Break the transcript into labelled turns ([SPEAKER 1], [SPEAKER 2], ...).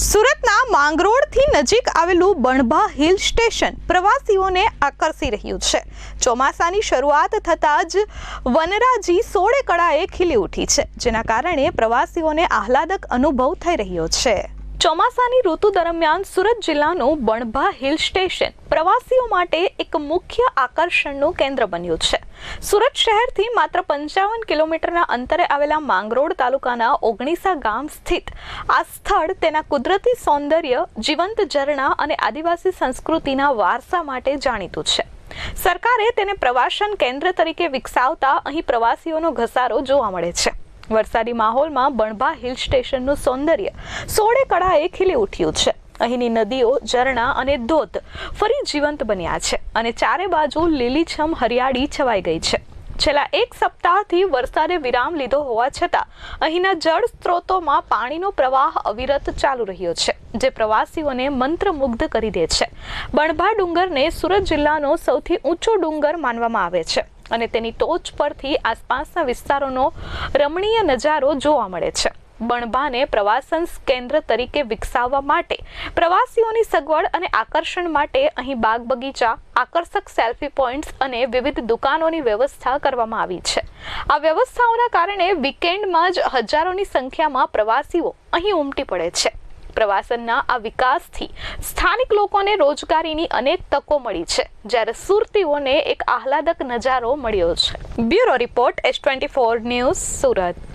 [SPEAKER 1] સુરતના માંગરોળથી નજીક આવેલું બણભા હિલ સ્ટેશન પ્રવાસીઓને આકર્ષી રહ્યું છે. ચોમાસાની શરૂઆત થતાં જ વનરાજી સોળે કળાએ ખીલી ઉઠી છે, જેના કારણે પ્રવાસીઓને આહલાદક અનુભવ થઈ રહ્યો છે. ચોમાસાની ઋતુ દરમિયાન સુરત જિલ્લાનું બણભા હિલ સ્ટેશન પ્રવાસીઓ માટે એક મુખ્ય આકર્ષણનું કેન્દ્ર બન્યું છે. સુરત શહેરથી માત્ર પંચાવન કિલોમીટરના અંતરે આવેલા માંગરોળ તાલુકાના ઓગણીસા ગામ સ્થિત આ સ્થળ તેના કુદરતી સૌંદર્ય, જીવંત ઝરણા અને આદિવાસી સંસ્કૃતિના વારસા માટે જાણીતું છે. સરકારે તેને પ્રવાસન કેન્દ્ર તરીકે વિકસાવતા અહીં પ્રવાસીઓનો ઘસારો જોવા મળે છે. વરસાદી માહોલમાં બણભા હિલ સ્ટેશનનું સૌંદર્ય સોળે કળાએ ખીલી ઉઠ્યું છે. અહીંની નદીઓ, ઝરણા અને ધોધ ફરી જીવંત બન્યા છે અને ચારે બાજુ લીલીછમ હરિયાળી છવાઈ ગઈ છે. છેલ્લા એક સપ્તાહથી વરસાદે વિરામ લીધો હોવા છતાં અહીંના જળ સ્ત્રોતોમાં પાણીનો પ્રવાહ અવિરત ચાલુ રહ્યો છે, જે પ્રવાસીઓને મંત્રમુગ્ધ કરી દે છે. બણભા ડુંગરને સુરત જિલ્લાનો સૌથી ઊંચો ડુંગર માનવામાં આવે છે. અને તેની ટોચ પરથી આસપાસના વિસ્તારોનો રમણીય નજારો જોવા મળે છે. બણભાને પ્રવાસન કેન્દ્ર તરીકે વિકસાવવા માટે, પ્રવાસીઓની સગવડ અને આકર્ષણ માટે અહીં બાગ બગીચા, આકર્ષક સેલ્ફી પોઈન્ટ્સ અને વિવિધ દુકાનોની વ્યવસ્થા કરવામાં આવી છે. આ વ્યવસ્થાઓના કારણે વીકેન્ડમાં જ હજારોની સંખ્યામાં પ્રવાસીઓ અહીં ઉમટી પડે છે. પ્રવાસનના આ વિકાસથી સ્થાનિક લોકોને રોજગારીની અનેક તકો મળી છે, જ્યારે સુરતીઓને એક આહલાદક નજારો મળ્યો છે. Bureau report S twenty four news Surat.